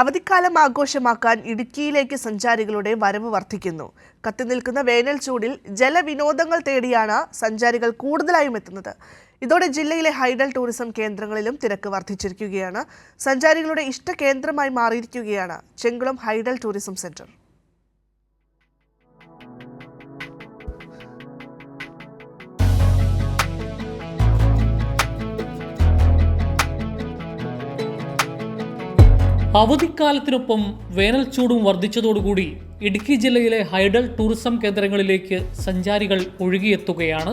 അവധിക്കാലം ആഘോഷമാക്കാൻ ഇടുക്കിയിലേക്ക് സഞ്ചാരികളുടെ വരവ് വർദ്ധിക്കുന്നു. കത്തിനിൽക്കുന്ന വേനൽ ചൂടിൽ ജലവിനോദങ്ങൾ തേടിയാണ് സഞ്ചാരികൾ കൂടുതലായും എത്തുന്നത്. ഇതോടെ ജില്ലയിലെ ഹൈഡൽ ടൂറിസം കേന്ദ്രങ്ങളിലും തിരക്ക് വർദ്ധിച്ചിരിക്കുകയാണ്. സഞ്ചാരികളുടെ ഇഷ്ട കേന്ദ്രമായി മാറിയിരിക്കുകയാണ് ചെങ്കുളം ഹൈഡൽ ടൂറിസം സെന്റർ. അവധിക്കാലത്തിനൊപ്പം വേനൽ ചൂടും വർദ്ധിച്ചതോടുകൂടി ഇടുക്കി ജില്ലയിലെ ഹൈഡൽ ടൂറിസം കേന്ദ്രങ്ങളിലേക്ക് സഞ്ചാരികൾ ഒഴുകിയെത്തുകയാണ്.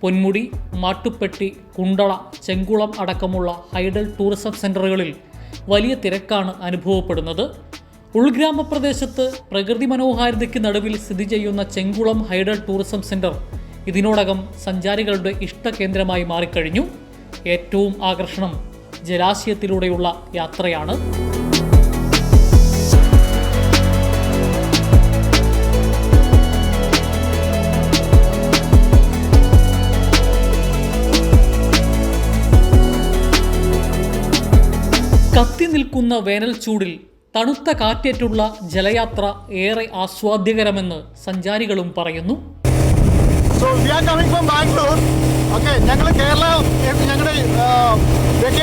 പൊന്മുടി മാട്ടുപ്പെട്ടി കുണ്ടള ചെങ്കുളം അടക്കമുള്ള ഹൈഡൽ ടൂറിസം സെന്ററുകളിൽ വലിയ തിരക്കാണ് അനുഭവപ്പെടുന്നത്. ഉൾഗ്രാമ പ്രദേശത്ത് പ്രകൃതി മനോഹാരിതയ്ക്ക് നടുവിൽ സ്ഥിതി ചെയ്യുന്ന ചെങ്കുളം ഹൈഡൽ ടൂറിസം സെന്റർ ഇതിനോടകം സഞ്ചാരികളുടെ ഇഷ്ട കേന്ദ്രമായി മാറിക്കഴിഞ്ഞു. ഏറ്റവും ആകർഷണം ജലാശയത്തിലൂടെയുള്ള യാത്രയാണ്. കത്തി നിൽക്കുന്ന വേനൽ ചൂടിൽ തണുത്ത കാറ്റേറ്റുള്ള ജലയാത്ര ഏറെ ആസ്വാദ്യകരമെന്ന് സഞ്ചാരികളും പറയുന്നു. സോ ബാംഗ്ലൂർ ഞങ്ങൾ കേരള ഞങ്ങളുടെ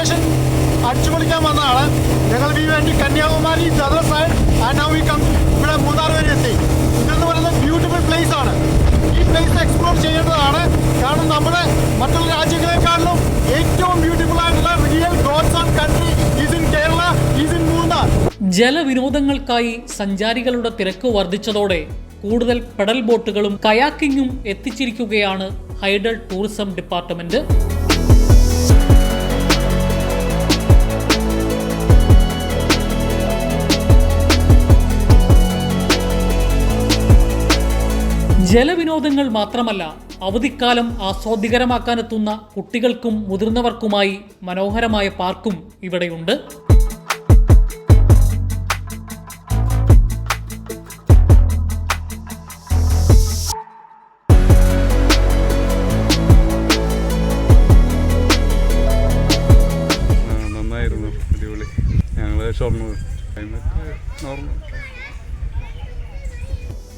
വെക്കേഷൻ അടിച്ചുപൊളിക്കാൻ വന്നതാണ് ഞങ്ങൾ വി വേണ്ടി Kanyakumari other side and now we come ഇവിടെ മൂന്നാർ വരെ എത്തി. ഇതെന്ന് പറയുന്നത് ബ്യൂട്ടിഫുൾ പ്ലേസ് ആണ്. ഈ പ്ലേസ് എക്സ്പ്ലോർ ചെയ്യേണ്ടതാണ്. കാരണം നമ്മുടെ മറ്റുള്ള രാജ്യങ്ങളെക്കാളിലും ഏറ്റവും ബ്യൂട്ടിഫുൾ ആയിട്ടുള്ള real God's own country is in Kerala is in Munnar ജലവിനോദങ്ങൾക്കായി സഞ്ചാരികളുടെ തിരക്ക് വർദ്ധിച്ചതോടെ കൂടുതൽ പെഡൽ ബോട്ടുകളും കയാക്കിങ്ങും എത്തിച്ചിരിക്കുകയാണ് ഹൈഡൽ ടൂറിസം ഡിപ്പാർട്ട്മെന്റ്. ജലവിനോദങ്ങൾ മാത്രമല്ല അവധിക്കാലം ആസ്വാദികരമാക്കാനെത്തുന്ന കുട്ടികൾക്കും മുതിർന്നവർക്കുമായി മനോഹരമായ പാർക്കും ഇവിടെയുണ്ട്. ഷോപ്പിംഗ് നോർമൽ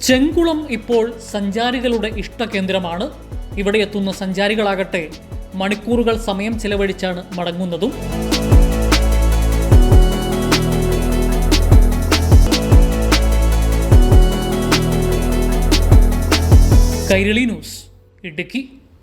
ചെങ്കുളം ഇപ്പോൾ സഞ്ചാരികളുടെ ഇഷ്ടകേന്ദ്രമാണ്. ഇവിടെ എത്തുന്ന സഞ്ചാരികളാകട്ടെ മണിക്കൂറുകൾ സമയം ചെലവഴിച്ചാണ് മടങ്ങുന്നതും. കൈരളി ന്യൂസ് ഇടുക്കി.